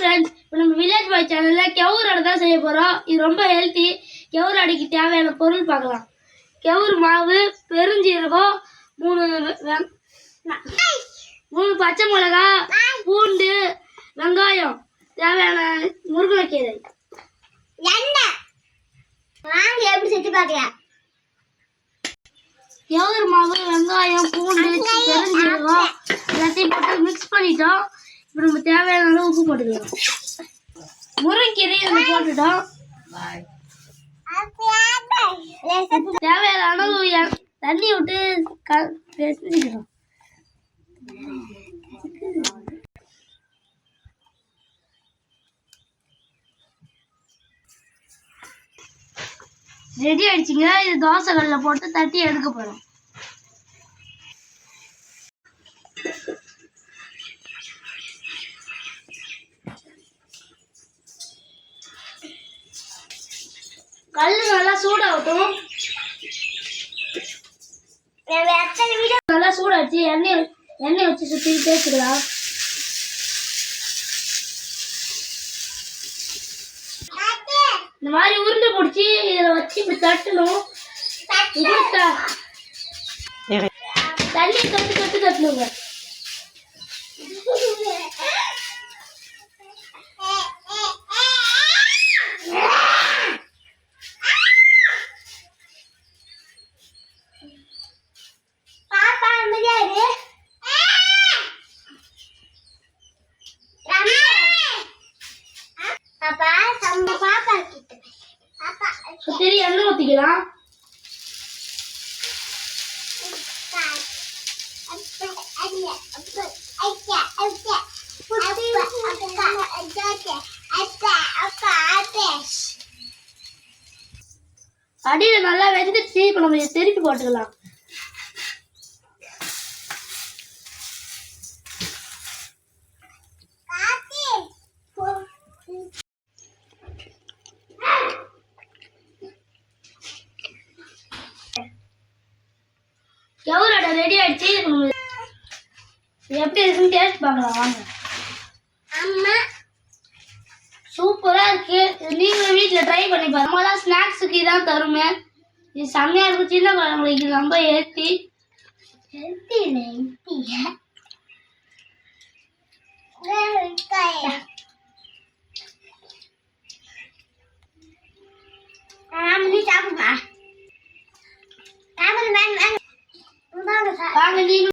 Friends இப்போ நம்ம village பாய் சேனலில் கெவுர் அடை தான் செய்ய போகிறோம் இது ரொம்ப ஹெல்த்தி கெவுர் அடைக்கு தேவையான பொருள் பார்க்கலாம். கெவுரு மாவு பெருஞ்சீரகம் மூணு மூணு பச்சை மிளகா பூண்டு வெங்காயம் தேவையான முருங்கைக்கீரை. எண்ணெய். வாங்க எப்படி செஞ்சு பார்க்கலாம். கெவுரு மாவு வெங்காயம் பூண்டு பெருஞ்சீரகம் எல்லாத்தையும் போட்டு மிக்ஸ் பண்ணிட்டோம். இப்போ நம்ம தேவையான அளவு உப்பு போட்டுக்கலாம். முருங்கைக்கீரையும் நம்ம போட்டுட்டோம். தேவையான அளவு தண்ணி விட்டு க பேசிக்கிறோம் ரெடி ஆயிடுச்சுங்க. இது தோசை கல்ல போட்டு தட்டி எடுக்க போறோம். கல்லு நல்லா சூடாகட்டும். எத்தனை வீடியோ நல்லா சூடாச்சு. எண்ணெய் எண்ணெய் வச்சு சுற்றி தேய்ச்சிக்கலாம் இந்த மாதிரி உருண்டை பிடிச்சி இதில் வச்சு இப்படி தட்டணும். இப்படி த- தண்ணி தொட்டு தொட்டு தட்டணுங்க. பாப்பா சுற்றி எண்ணெய் ஊற்றிக்கலாம் அடியில் நல்லா வெந்துச்சு இப்போ நம்ம இதை திருப்பி போட்டுக்கலாம். அது ரெடி ஆயிடுச்சு எப்படி இருக்குன்னு டேஸ்ட் பார்க்கலாம் வாங்க. அம்மா. சூப்பராக இருக்குது நீங்களும் வீட்டில் ட்ரை பண்ணி பாருங்க. நம்ம தான் ஸ்நாக்ஸுக்கு இதான் தருமே. இது செம்மையாக இருக்கும் சின்ன குழந்தைங்களுக்கு ரொம்ப ஹெல்த்தி ஹெல்த்தி இல்லை ஹெல்த்தியா